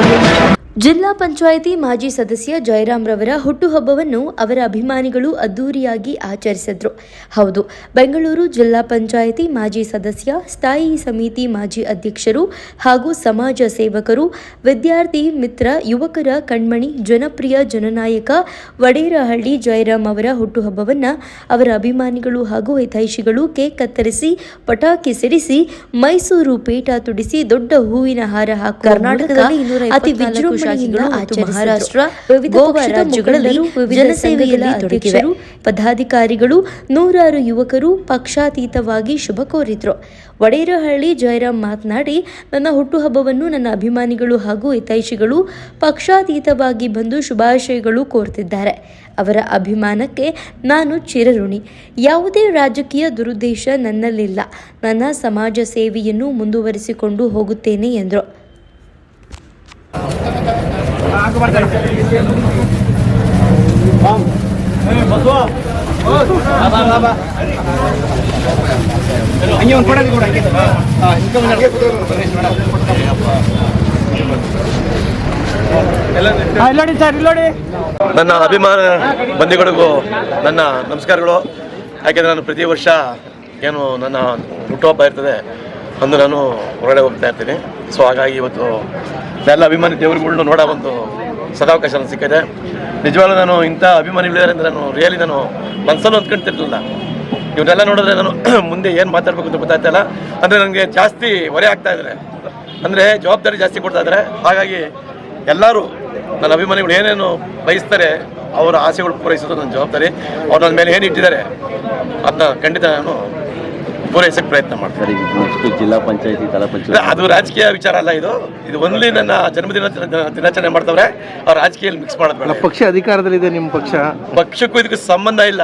Thank you. ಜಿಲ್ಲಾ ಪಂಚಾಯಿತಿ ಮಾಜಿ ಸದಸ್ಯ ಜಯರಾಮ್ ರವರ ಹುಟ್ಟುಹಬ್ಬವನ್ನು ಅವರ ಅಭಿಮಾನಿಗಳು ಅದ್ದೂರಿಯಾಗಿ ಆಚರಿಸಿದ್ರು. ಹೌದು ಬೆಂಗಳೂರು ಜಿಲ್ಲಾ ಪಂಚಾಯಿತಿ ಮಾಜಿ ಸದಸ್ಯ ಸ್ಥಾಯಿ ಸಮಿತಿ ಮಾಜಿ ಅಧ್ಯಕ್ಷರು ಹಾಗೂ ಸಮಾಜ ಸೇವಕರು ವಿದ್ಯಾರ್ಥಿ ಮಿತ್ರ ಯುವಕರ ಕಣ್ಮಣಿ ಜನಪ್ರಿಯ ಜನನಾಯಕ ವಡೇರಹಳ್ಳಿ ಜಯರಾಮ್ ಅವರ ಹುಟ್ಟುಹಬ್ಬವನ್ನು ಅವರ ಅಭಿಮಾನಿಗಳು ಹಾಗೂ ಹಿತೈಷಿಗಳು ಕೇಕ್ ಕತ್ತರಿಸಿ ಪಟಾಕಿ ಸಿಡಿಸಿ ಮೈಸೂರು ಪೇಟ ತುಡಿಸಿ ದೊಡ್ಡ ಹೂವಿನ ಹಾರ ಹಾಕಿ ಕರ್ನಾಟಕದಲ್ಲಿ ಅತಿ ಅತಿ ವಿಜೃಂಭಣೆಯಿಂದ ಮತ್ತು ಮಹಾರಾಷ್ಟ್ರ ಗೋವಾ ರಾಜ್ಯಗಳಲ್ಲಿ ಜನಸೇವೆಯಲ್ಲಿ ತೊಡಗಿವೆ. ಪದಾಧಿಕಾರಿಗಳು ನೂರಾರು ಯುವಕರು ಪಕ್ಷಾತೀತವಾಗಿ ಶುಭ ಕೋರಿದ್ರು. ವಡೇರಹಳ್ಳಿ ಜಯರಾಮ್ ಮಾತನಾಡಿ ನನ್ನ ಹುಟ್ಟುಹಬ್ಬವನ್ನು ನನ್ನ ಅಭಿಮಾನಿಗಳು ಹಾಗೂ ಹಿತೈಷಿಗಳು ಪಕ್ಷಾತೀತವಾಗಿ ಬಂದು ಶುಭಾಶಯಗಳು ಕೋರ್ತಿದ್ದಾರೆ. ಅವರ ಅಭಿಮಾನಕ್ಕೆ ನಾನು ಚಿರಋಣಿ. ಯಾವುದೇ ರಾಜಕೀಯ ದುರುದ್ದೇಶ ನನ್ನಲ್ಲಿಲ್ಲ. ನನ್ನ ಸಮಾಜ ಸೇವೆಯನ್ನು ಮುಂದುವರಿಸಿಕೊಂಡು ಹೋಗುತ್ತೇನೆ ಎಂದರು. ನನ್ನ ಅಭಿಮಾನ ಬಂಧುಗಳಿಗೂ ನನ್ನ ನಮಸ್ಕಾರಗಳು. ಯಾಕೆಂದರೆ ನಾನು ಪ್ರತಿ ವರ್ಷ ಏನು ನನ್ನ ಹುಟ್ಟುಹಬ್ಬ ಇರ್ತದೆ, ಅಂದು ನಾನು ಹೊರಗಡೆ ಹೋಗ್ತಾ ಇರ್ತೀನಿ. ಸೊ ಹಾಗಾಗಿ ಇವತ್ತು ಎಲ್ಲ ಅಭಿಮಾನಿ ದೇವರುಗಳ್ನು ನೋಡೋ ಒಂದು ಸದಾವಕಾಶ ನನಗೆ ಸಿಕ್ಕಿದೆ. ನಿಜವಾಗ್ಲೂ ನಾನು ಇಂಥ ಅಭಿಮಾನಿಗಳಿದ್ದಾರೆ ಅಂದರೆ ನಾನು ರಿಯಲಿ ನಾನು ಮನಸ್ಸಲ್ಲೂ ಅಂದ್ಕೊಂತಿರ್ಲಿಲ್ಲ ಇವನ್ನೆಲ್ಲ ನೋಡಿದ್ರೆ ನಾನು ಮುಂದೆ ಏನು ಮಾತಾಡಬೇಕು ಅಂತ ಗೊತ್ತಾಗ್ತಾ ಇಲ್ಲ. ಅಂದರೆ ನನಗೆ ಜಾಸ್ತಿ ಹೊರೆ ಆಗ್ತಾ ಇದ್ದಾರೆ. ಅಂದರೆ ಜವಾಬ್ದಾರಿ ಜಾಸ್ತಿ ಕೊಡ್ತಾ ಇದ್ದಾರೆ. ಹಾಗಾಗಿ ಎಲ್ಲರೂ ನನ್ನ ಅಭಿಮಾನಿಗಳು ಏನೇನು ಬಯಸ್ತಾರೆ, ಅವರ ಆಸೆಗಳು ಪೂರೈಸೋದು ನನ್ನ ಜವಾಬ್ದಾರಿ. ಅವ್ರು ನನ್ನ ಮೇಲೆ ಏನು ಇಟ್ಟಿದ್ದಾರೆ ಅದನ್ನ ಖಂಡಿತ ನಾನು ಪೂರೈಸಕ್ಕೆ ಪ್ರಯತ್ನ ಮಾಡ್ತಾರೆ. ನೆಕ್ಸ್ಟ್ ಜಿಲ್ಲಾ ಪಂಚಾಯತಿ ತಾಲೂಕು ಪಂಚಾಯಿತಿ. ಅದು ರಾಜಕೀಯ ವಿಚಾರ ಅಲ್ಲ ಇದು. ಇದು ಒನ್ಲಿ ನನ್ನ ಜನ್ಮದಿನ ದಿನಾಚರಣೆ ಮಾಡ್ತವ್ರೆ ಅವ್ರು ರಾಜಕೀಯಲ್ಲಿ ಮಿಕ್ಸ್ ಮಾಡೋದು ಪಕ್ಷ ಪಕ್ಷ ಅಧಿಕಾರದಲ್ಲಿದೆ ನಿಮ್ಮ ಪಕ್ಷ? ಪಕ್ಷಕ್ಕೂ ಇದಕ್ಕೆ ಸಂಬಂಧ ಇಲ್ಲ.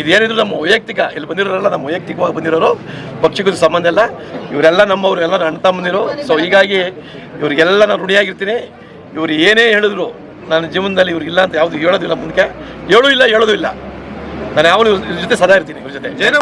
ಇದೇನಿದ್ರು ನಮ್ಮ ವೈಯಕ್ತಿಕ ಇಲ್ಲಿ ಬಂದಿರೋರಲ್ಲ ನಮ್ಮ ವೈಯಕ್ತಿಕವಾಗಿ ಬಂದಿರೋರು. ಪಕ್ಷಕ್ಕೂ ಸಂಬಂಧ ಇಲ್ಲ. ಇವರೆಲ್ಲ ನಮ್ಮವರು ಎಲ್ಲ ಅಣ್ಣ ತಮ್ಮಂದಿರು. ಸೊ ಹೀಗಾಗಿ ಇವರಿಗೆಲ್ಲ ನಾನು ಋಣಿಯಾಗಿರ್ತೀನಿ. ಇವ್ರು ಏನೇ ಹೇಳಿದ್ರು ನನ್ನ ಜೀವನದಲ್ಲಿ ಇವ್ರಿಗಿಲ್ಲ ಇಲ್ಲ ಅಂತ ಯಾವುದು ಹೇಳೋದಿಲ್ಲ ಮುಂದಕ್ಕೆ. ಹೇಳೂ ಇಲ್ಲ ಹೇಳೋದು ಇಲ್ಲ. ನಾನು ಇವ್ರ ಜೊತೆ ಸದಾ ಇರ್ತೀನಿ ಇವ್ರ ಜೊತೆ. ಜೈನ